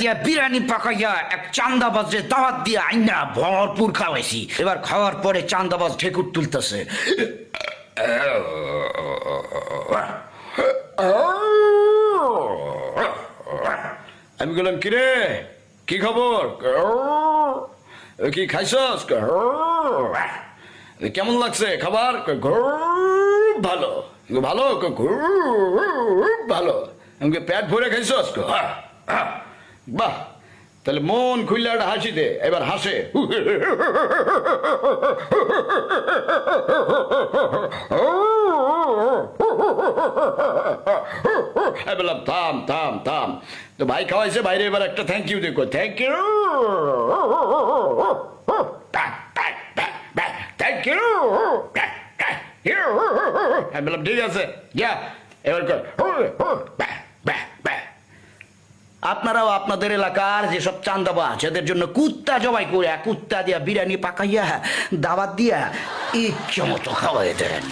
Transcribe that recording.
দিয়া বিরিয়ানি পাকাইয়া এক চান্দাবাজে দাওয়াত দিয়া আইনা ভরপুর খাওয়াইছি। এবার খাওয়ার পরে চান্দাবাজ ঠেকুর তুলতেছে। আমি বললাম, কিরে? কি খবর? কি খাইছস? কেমন লাগছে? খাবার? খুব ভালো? ভালো? ভালো। আমাকে পেট ভরে খাইছস? হ্যাঁ। বাহ, তাহলে মন খুললে একটা হাসি দে এবার হাসে। বললাম, থাম থাম থাম। তো ভাই খাওয়াইছে বাইরে এবার একটা থ্যাংক ইউ দেখো। থ্যাংক ইউ থ্যাংক ইউ আমি বললাম, ঠিক আছে, যা, এবার কর। আপনারাও আপনাদের এলাকার যেসব চান্দাবাজ এদের জন্য কুত্তা জবাই করে, কুত্তা দিয়া বিরিয়ানি পাকাইয়া দাবাত দিয়া ইচ্ছে মতো খাওয়াই দেন।